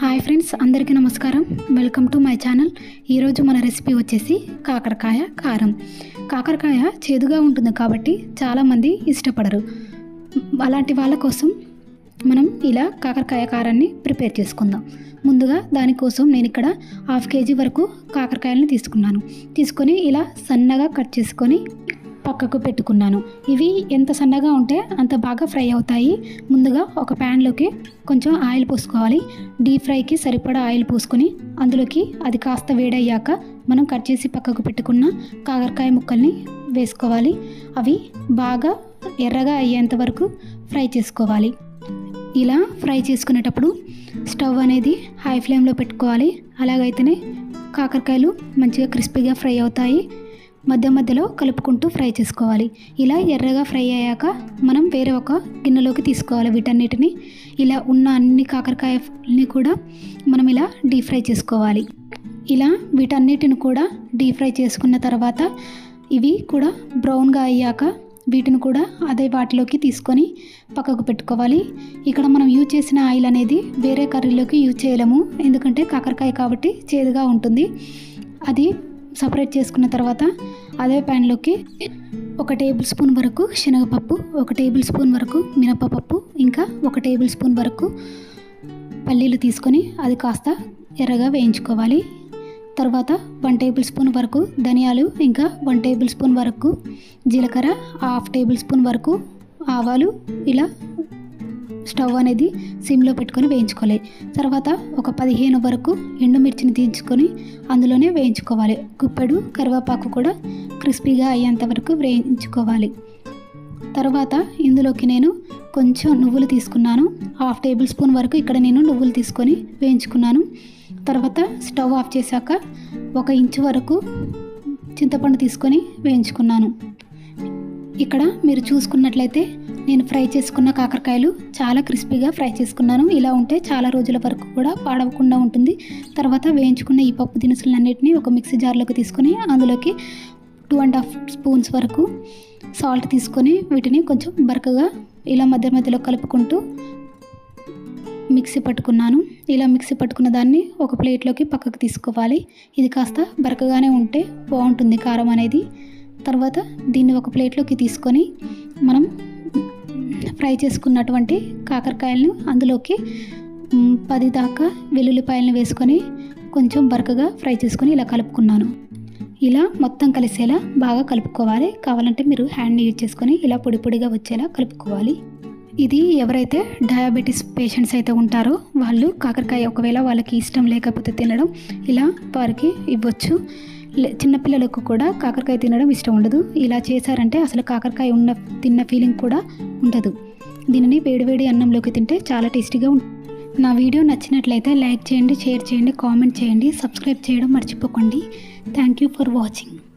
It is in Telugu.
హాయ్ ఫ్రెండ్స్ అందరికీ నమస్కారం. Welcome to my channel. ఈరోజు మన రెసిపీ వచ్చేసి కాకరకాయ కారం. కాకరకాయ చేదుగా ఉంటుంది కాబట్టి చాలామంది ఇష్టపడరు. అలాంటి వాళ్ళ కోసం మనం ఇలా కాకరకాయ కారాన్ని ప్రిపేర్ చేసుకుందాం. ముందుగా దానికోసం నేను ఇక్కడ హాఫ్ కేజీ వరకు కాకరకాయలను తీసుకున్నాను. తీసుకొని ఇలా సన్నగా కట్ చేసుకొని పక్కకు పెట్టుకున్నాను. ఇవి ఎంత సన్నగా ఉంటే అంత బాగా ఫ్రై అవుతాయి. ముందుగా ఒక ప్యాన్లోకి కొంచెం ఆయిల్ పోసుకోవాలి. డీప్ ఫ్రైకి సరిపడా ఆయిల్ పోసుకొని అందులోకి అది కాస్త వేడయ్యాక మనం కట్ చేసి పక్కకు పెట్టుకున్న కాకరకాయ ముక్కల్ని వేసుకోవాలి. అవి బాగా ఎర్రగా అయ్యేంత వరకు ఫ్రై చేసుకోవాలి. ఇలా ఫ్రై చేసుకునేటప్పుడు స్టవ్ అనేది హై ఫ్లేమ్లో పెట్టుకోవాలి. అలాగైతేనే కాకరకాయలు మంచిగా క్రిస్పీగా ఫ్రై అవుతాయి. మధ్య మధ్యలో కలుపుకుంటూ ఫ్రై చేసుకోవాలి. ఇలా ఎర్రగా ఫ్రై అయ్యాక మనం వేరే ఒక గిన్నెలోకి తీసుకోవాలి వీటన్నిటిని. ఇలా ఉన్న అన్ని కాకరకాయని కూడా మనం ఇలా డీప్ ఫ్రై చేసుకోవాలి. ఇలా వీటన్నిటిని కూడా డీప్ ఫ్రై చేసుకున్న తర్వాత ఇవి కూడా బ్రౌన్గా అయ్యాక వీటిని కూడా అదే వాటిలోకి తీసుకొని పక్కకు పెట్టుకోవాలి. ఇక్కడ మనం యూజ్ చేసిన ఆయిల్ అనేది వేరే కర్రీలోకి యూజ్ చేయలేము. ఎందుకంటే కాకరకాయ కాబట్టి చేదుగా ఉంటుంది. అది సపరేట్ చేసుకున్న తర్వాత అదే ప్యాన్లోకి ఒక టేబుల్ స్పూన్ వరకు శనగపప్పు ఒక టేబుల్ స్పూన్ వరకు మినపపప్పు ఇంకా ఒక టేబుల్ స్పూన్ వరకు పల్లీలు తీసుకొని అది కాస్త ఎర్రగా వేయించుకోవాలి. తర్వాత వన్ టేబుల్ స్పూన్ వరకు ధనియాలు ఇంకా వన్ టేబుల్ స్పూన్ వరకు జీలకర్ర హాఫ్ టేబుల్ స్పూన్ వరకు ఆవాలు ఇలా స్టవ్ అనేది సిమ్లో పెట్టుకొని వేయించుకోవాలి. తర్వాత ఒక పదిహేను వరకు ఎండుమిర్చిని తీయించుకొని అందులోనే వేయించుకోవాలి. గుప్పెడు కరివేపాకు కూడా క్రిస్పీగా అయ్యేంత వరకు వేయించుకోవాలి. తర్వాత ఇందులోకి నేను కొంచెం నువ్వులు తీసుకున్నాను. హాఫ్ టేబుల్ స్పూన్ వరకు ఇక్కడ నేను నువ్వులు తీసుకొని వేయించుకున్నాను. తర్వాత స్టవ్ ఆఫ్ చేశాక ఒక ఇంచు వరకు చింతపండు తీసుకొని వేయించుకున్నాను. ఇక్కడ మీరు చూసుకున్నట్లయితే నేను ఫ్రై చేసుకున్న కాకరకాయలు చాలా క్రిస్పీగా ఫ్రై చేసుకున్నాను. ఇలా ఉంటే చాలా రోజుల వరకు కూడా పాడవకుండా ఉంటుంది. తర్వాత వేయించుకున్న ఈ పప్పు దినుసులన్నింటినీ ఒక మిక్సీ జార్లోకి తీసుకొని అందులోకి టూ అండ్ హాఫ్ స్పూన్స్ వరకు సాల్ట్ తీసుకొని వీటిని కొంచెం బరకగా ఇలా మధ్య మధ్యలో కలుపుకుంటూ మిక్సీ పట్టుకున్నాను. ఇలా మిక్సీ పట్టుకున్న దాన్ని ఒక ప్లేట్లోకి పక్కకు తీసుకోవాలి. ఇది కాస్త బరకగానే ఉంటే బాగుంటుంది కారం అనేది. తర్వాత దీన్ని ఒక ప్లేట్లోకి తీసుకొని మనం ఫ్రై చేసుకున్నటువంటి కాకరకాయలను అందులోకి పది దాకా వెల్లుల్లిపాయలను వేసుకొని కొంచెం బరకగా ఫ్రై చేసుకొని ఇలా కలుపుకున్నాను. ఇలా మొత్తం కలిసేలా బాగా కలుపుకోవాలి. కావాలంటే మీరు హ్యాండ్ని యూజ్ చేసుకొని ఇలా పొడి పొడిగా వచ్చేలా కలుపుకోవాలి. ఇది ఎవరైతే డయాబెటీస్ పేషెంట్స్ అయితే ఉంటారో వాళ్ళు కాకరకాయ ఒకవేళ వాళ్ళకి ఇష్టం లేకపోతే తినడం ఇలా వారికి ఇవ్వచ్చు. చిన్నపిల్లలకు కూడా కాకరకాయ తినడం ఇష్టం ఉండదు. ఇలా చేశారంటే అసలు కాకరకాయ ఉన్న తిన్న ఫీలింగ్ కూడా ఉండదు. దీనిని వేడివేడి అన్నంలోకి తింటే చాలా టేస్టీగా ఉంటుంది నా వీడియో నచ్చినట్లయితే లైక్ చేయండి షేర్ చేయండి కామెంట్ చేయండి సబ్స్క్రైబ్ చేయడం మర్చిపోకండి. Thank you for watching.